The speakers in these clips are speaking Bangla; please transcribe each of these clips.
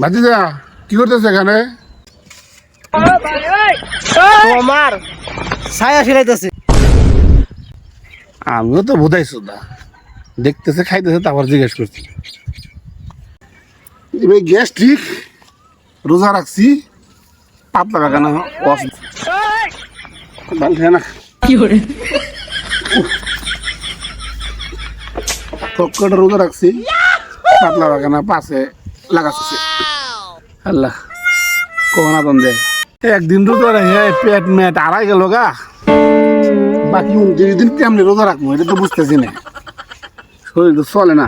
ভাতিজা কি করতেছে এখানে? তোমার ছায়া সিলাইতেছে আমিও তো বোধাইছো দা দেখতেছে খাইতেছে তারপর জিজ্ঞেস করছি। এবার গ্যাস ঠিক? রোজা রাখছি। পাতলা বাগানা অস ভালো থাকে না। রোজা রাখছি। পাতলা বাগানা পাশে লাগাচ্ছি আল্লাহ কোনা দন্দে একদিন রোজা রেখে পেট মেট আড়াই গেল গা। বাকি উনত্রিশ দিন কেমনি রোজা রাখব এটা তো বুঝতেছি না। শরীর তো চলে না।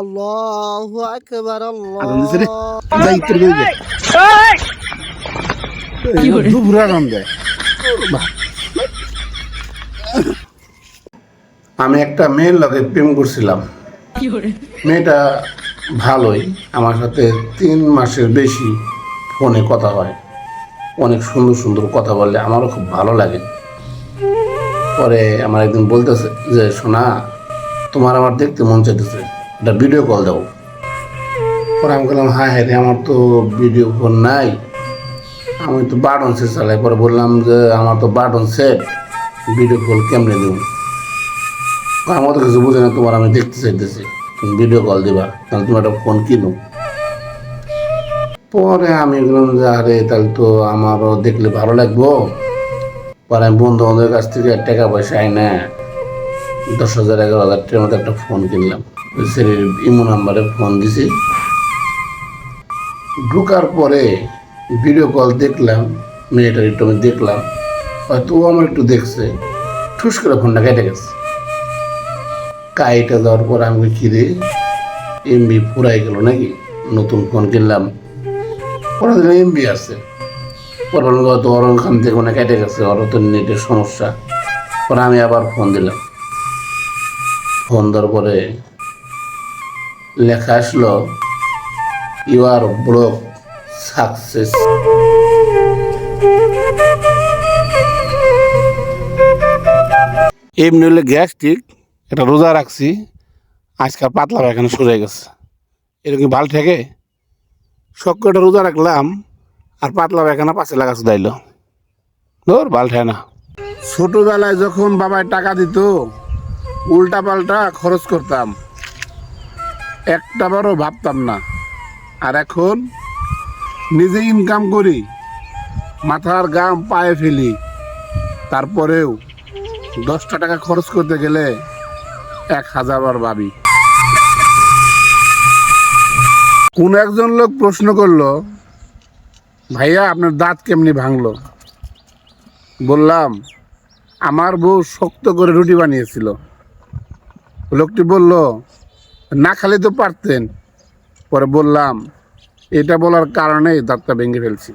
আল্লাহু আকবার আল্লাহ যাই তোর দুপুরে দেয় আমি একটা মেয়ের লগে প্রেম করছিলাম। মেয়েটা ভালোই। আমার সাথে তিন মাসের বেশি ফোনে কথা হয়। অনেক সুন্দর সুন্দর কথা বললে আমারও খুব ভালো লাগে। পরে আমার একদিন বলতেছে যে শোনা তোমার আমার দেখতে মন চাইতেছে। একটা ভিডিও কল দাও। পরে আমি বললাম হ্যাঁ হ্যাঁ রে, আমার তো ভিডিও ফোন নাই। আমি তো বাটন সেট চালাই। পরে বললাম যে, আমার তো বাটন সেট ভিডিও কল কেমনে দেব? আমার তো কিছু বুঝে না, তোমার আমি দেখতে চাইতেছি। ভিডিও কল দিবা, তাহলে তুমি একটা ফোন কিনো। পরে আমি বললাম যে, আরে, তাহলে তো আমারও দেখলে ভালো লাগবো। পরে আমি বন্ধু বান্ধবের কাছ থেকে টাকা পয়সা আই না দশ হাজার, এগারো হাজার টাকার মতো একটা ফোন কিনলাম। ছেলের ইমো নাম্বারে ফোন দিছি। ঢুকার পরে ভিডিও কল দেখলাম মেয়েটার একটু আমি দেখলাম। হয়তো ও আমার একটু দেখছে। ঠুস করে ফোনটা কেটে গেছে। কাইটা দেওয়ার পর আমি কি রে এমবি ফুরাই গেল নাকি? নতুন ফোন কিনলাম। পরে এমবি আছে। হয়তো ওর ওখান থেকে মানে কেটে গেছে ওর তো নেটের সমস্যা। পরে আমি আবার ফোন দিলাম। ফোন দেওয়ার পরে লেখা আসলো ইউ আর ব্রোক সাকসেস এমনি হলে গ্যাস্ট্রিক এটা রোজা রাখছি, আজকাল পাতলা পায়খানা হয়ে গেছে। এরকম ভালো থাকে? সক্কটা রোজা রাখলাম, আর পাতলা পায়খানা পাশে লাগা শুধাইল ধর ভালো থাকে না। ছোটবেলায় যখন বাবায় টাকা দিত উল্টা পাল্টা খরচ করতাম। একটা বারও ভাবতাম না। আর এখন নিজে ইনকাম করি, মাথার গাম পায়ে ফেলি। তারপরেও দশটা টাকা খরচ করতে গেলে এক হাজার বার ভাবি। কোন একজন লোক প্রশ্ন করল, ভাইয়া, আপনার দাঁত কেমনি ভাঙলো? বললাম, আমার বউ শক্ত করে রুটি বানিয়েছিল। লোকটি বলল, না খালি তো পারতেন। পরে বললাম, এটা বলার কারণেই দাঁতটা ভেঙে ফেলছি।